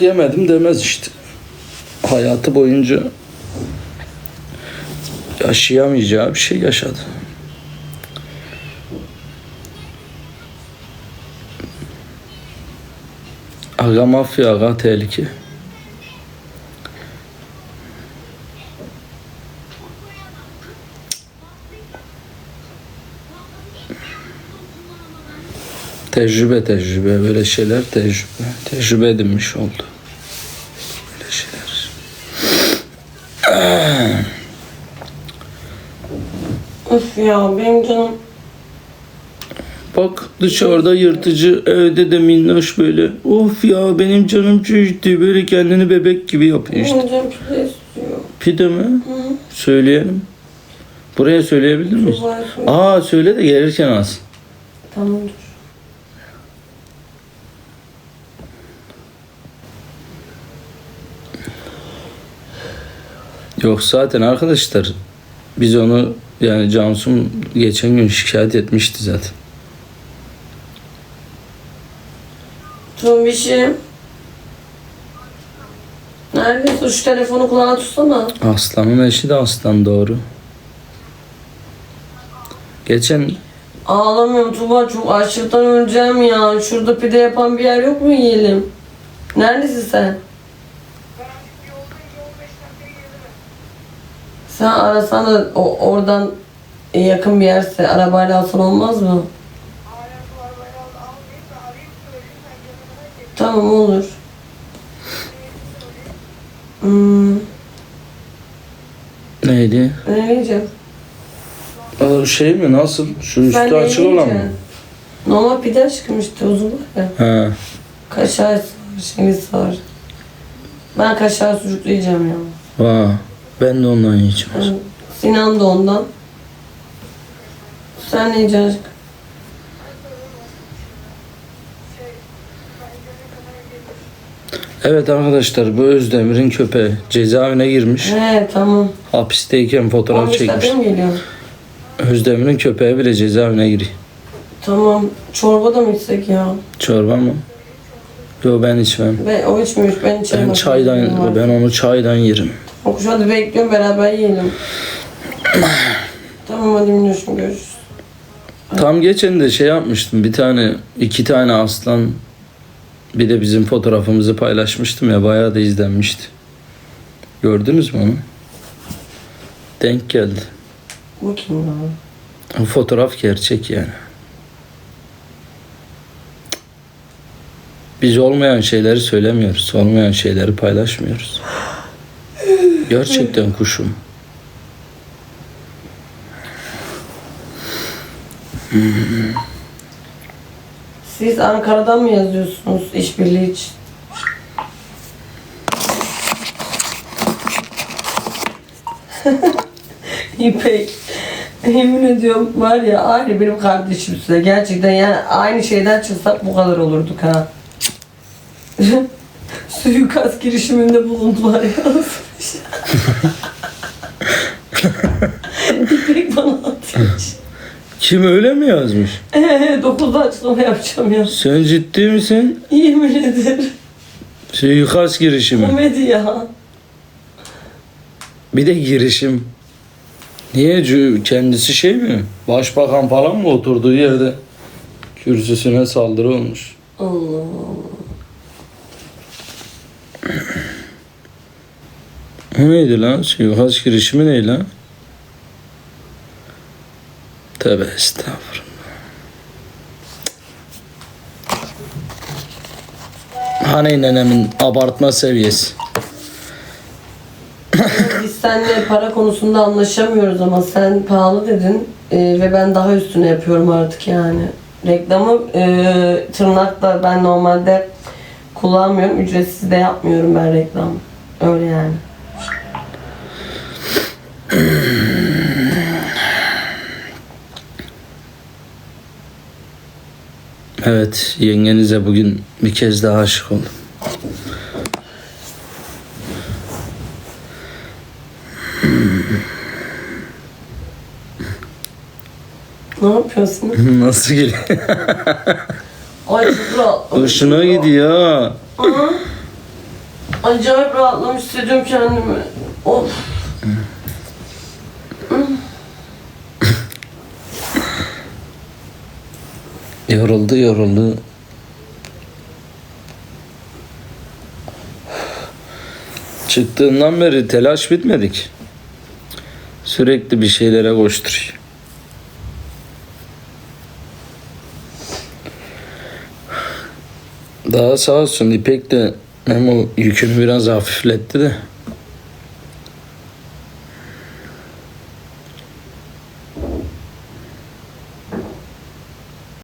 yemedim demez işte. Hayatı boyunca yaşayamayacağı bir şey yaşadı. Aga mafya aga tehlike. Tecrübe tecrübe böyle şeyler tecrübe. Tecrübe edinmiş oldu. Böyle şeyler. Öf ya benim canım. Bak dışarıda yırtıcı evde de minnoş böyle. Of ya benim canım çocuktu böyle kendini bebek gibi yapıyor işte. Benim canım pide istiyor. Pide mi? Hı. Söyleyelim. Buraya söyleyebilir miyiz? Aa söyle de gelirken az. Tamam dur. Yok zaten arkadaşlar biz onu yani Cansu'm geçen gün şikayet etmişti zaten. Tombişim. Neredesin? Şu telefonu kulağına tutsana. Aslanın eşi de aslan doğru. Geçen Ağlamıyorum Tuba çok açlıktan öleceğim ya. Şurada pide yapan bir yer yok mu yiyelim? Neredesin sen? Sen arasan da o, oradan yakın bir yerse arabayla alsan olmaz mı? Tamam olur. Hmm, neydi? ne diyeceğim? Aa, şey mi nasıl? Şu üstü ne açık olan mı? Normal pide aşkım işte uzun var ya. He. Kaşar şeyimiz var. Ben kaşar sucuklu yiyeceğim ya. Vay. Ben de ondan yiyeceğim. Yani Sinan da ondan. Sen ne yiyeceksin? Evet arkadaşlar bu Özdemir'in köpeği cezaevine girmiş. He tamam. Hapisteyken fotoğraf 15 çekmiş. dakika mı geliyor? Özdemir'in köpeği bile cezaevine giriyor. Tamam. Çorba da mı içsek ya? Çorba mı? Yo ben içmem. Ben, o içmiyor. Ben içerim. Ben çaydan, ben onu çaydan yerim. Okuş hadi bekliyorum beraber yiyelim. tamam hadi minnoşum görüşürüz. Tam geçen de şey yapmıştım. Bir tane, iki tane aslan bir de bizim fotoğrafımızı paylaşmıştım ya bayağı da izlenmişti. Gördünüz mü onu? Denk geldi. Bu kim? O fotoğraf gerçek yani. Biz olmayan şeyleri söylemiyoruz. Olmayan şeyleri paylaşmıyoruz. Gerçekten kuşum. Siz Ankara'dan mı yazıyorsunuz işbirliği için? İpek. Yemin ediyorum var ya aynı benim kardeşim size. Gerçekten yani aynı şeyden çıksak bu kadar olurduk ha. Suikast girişiminde bulundular ya. Kim öyle mi yazmış? Eee 9'da açıklama yapacağım ya. Sen ciddi misin? Yemin ederim. Suikast girişimi. Komedi ya. Bir de girişim. Niye? Kendisi şey mi? Başbakan falan mı oturduğu yerde kürsüsüne saldırı olmuş. Allah Allah. O neydi lan? Suikast girişimi ne lan? Tövbe estağfurullah. Hani nenemin abartma seviyesi. Biz seninle para konusunda anlaşamıyoruz ama sen pahalı dedin e, ve ben daha üstüne yapıyorum artık yani. Reklamı e, tırnakla ben normalde kullanmıyorum. Ücretsiz de yapmıyorum ben reklam. Öyle yani. Evet, yengenize bugün bir kez daha aşık oldum. Ne yapıyorsun? Nasıl geliyor? Ay çok rahat. Hoşuna gidiyor. ha. Aa, Acayip rahatlamış hissediyorum kendimi. Of. Yoruldu yoruldu. Çıktığından beri telaş bitmedik. Sürekli bir şeylere koşturuyor. Daha sağ olsun İpek de Memo yükünü biraz hafifletti de.